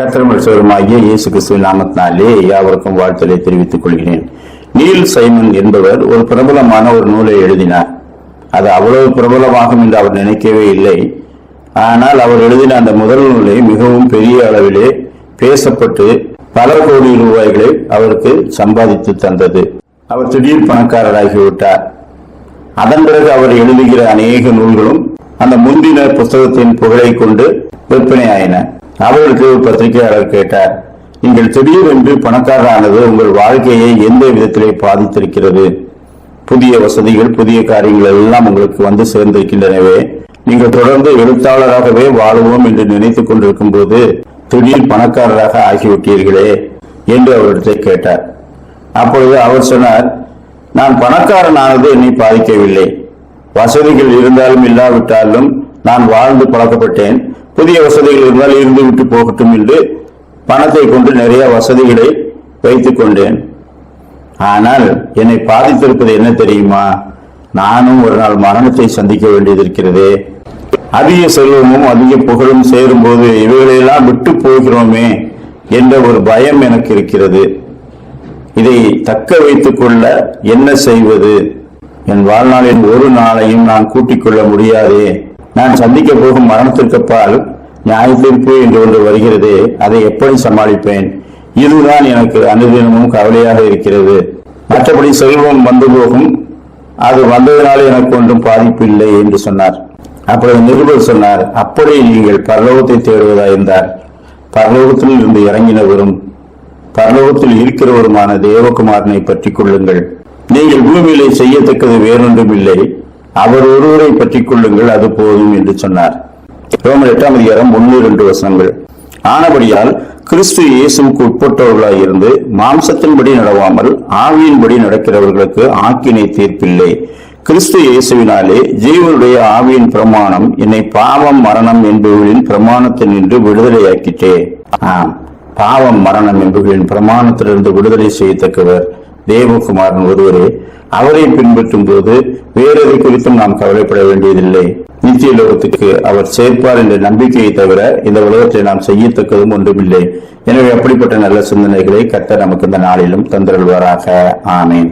கத்திரமருத்துவருமாகிய இயேசு கிறிஸ்துவின் நாமத்தினாலே யாவருக்கும் வாழ்த்தலை தெரிவித்துக் கொள்கிறேன். நீல் சைமன் என்பவர் ஒரு பிரபலமான ஒரு நூலை எழுதினார். அது அவ்வளவு பிரபலமாகும் என்று அவர் நினைக்கவே இல்லை. ஆனால் அவர் எழுதின அந்த முதல் நூலை மிகவும் பெரிய அளவிலே பேசப்பட்டு பல கோடி ரூபாய்களை அவருக்கு சம்பாதித்து தந்தது. அவர் திடீர் பணக்காரராகிவிட்டார். அதன் பிறகு அவர் எழுதுகிற அநேக நூல்களும் அந்த முந்தின புஸ்தகத்தின் புகழை கொண்டு விற்பனையாயின. அவருக்கு பத்திரிகையாளர் கேட்டார் நீங்கள் திடீரென்று பணக்காரரானது உங்கள் வாழ்க்கையை எந்த விதத்திலே பாதித்திருக்கிறது? புதிய வசதிகள் புதிய காரியங்கள் எல்லாம் உங்களுக்கு வந்து சேர்ந்திருக்கின்றனவே. நீங்கள் தொடர்ந்து எழுத்தாளராகவே வாழுவோம் என்று நினைத்துக் கொண்டிருக்கும் போது திடீர் பணக்காரராக ஆகிவிட்டீர்களே என்று அவரிடத்தை கேட்டார். அப்பொழுது அவர் சொன்னார் நான் பணக்காரனானது என்னை பாதிக்கவில்லை. வசதிகள் இருந்தாலும் இல்லாவிட்டாலும் நான் வாழ்ந்து பழக்கப்பட்டேன். புதிய வசதிகள் இருந்தால் இருந்து விட்டு போகட்டும் என்று பணத்தை கொண்டு நிறைய வசதிகளை வைத்துக் கொண்டேன். ஆனால் என்னை பாதித்திருப்பது என்ன தெரியுமா? நானும் ஒரு நாள் மரணத்தை சந்திக்க வேண்டியது இருக்கிறது அதிக செல்வமும் அதிக புகழும் சேரும் போது இவைகளையெல்லாம் விட்டு போகிறோமே என்ற ஒரு பயம் எனக்கு இருக்கிறது. இதை தக்க வைத்துக் கொள்ள என்ன செய்வது? என் வாழ்நாளின் ஒரு நாளையும் நான் கூட்டிக் கொள்ள முடியாதே. நான் சந்திக்க போகும் மரணத்திற்கப்பால் நியாய என்று ஒன்று வருகிறதே அதை எப்படி சமாளிப்பேன்? இதுதான் எனக்கு அனுதினமும் கவலையாக இருக்கிறது. மற்றபடி செல்வம் வந்து போகும். அது வந்ததினாலே எனக்கு ஒன்றும் பாதிப்பு இல்லை என்று சொன்னார். அப்பொழுது நிருபர் சொன்னார் அப்படி நீங்கள் பரலோகத்தை தேடுவதா இருந்தார் பரலோகத்தில் இருந்து இறங்கினவரும் பரலோகத்தில் இருக்கிறவருமான தேவகுமாரனை பற்றிக் கொள்ளுங்கள். நீங்கள் பூமியிலே செய்யத்தக்கது வேறொன்றும் இல்லை அவர் ஒருவரை பற்றிக் கொள்ளுங்கள் அது போதும் என்று சொன்னார். ரோமர் எட்டாம் அதிகாரம் ஒன்று இரண்டு வசனங்கள். ஆனபடியால் கிறிஸ்து இயேசுக்கு உட்பட்டவர்களாய் இருந்து மாம்சத்தின்படி நடவாமல் ஆவியின்படி நடக்கிறவர்களுக்கு ஆக்கினை தீர்ப்பில்லை. கிறிஸ்து இயேசுவினாலே ஜீவனுடைய ஆவியின் பிரமாணம் என்னை பாவம் மரணம் என்பவர்களின் பிரமாணத்தினின்று விடுதலையாக்கிட்டே. ஆம் பாவம் மரணம் என்பவர்களின் பிரமாணத்திலிருந்து விடுதலை செய்யத்தக்கவர். தேவகுமாரன் ஒருவரே அவரை பின்பற்றும் போது வேறெதை குறித்தும் நாம் கவலைப்பட வேண்டியதில்லை. நித்திய லோகத்துக்கு அவர் சேர்ப்பார் என்ற நம்பிக்கையை தவிர இந்த உலகத்தை நாம் செய்யத்தக்கதும் ஒன்றுமில்லை. எனவே அப்படிப்பட்ட நல்ல சிந்தனைகளை கத்த நமக்கு இந்த நாளிலும் தந்திரல்வாராக ஆமேன்.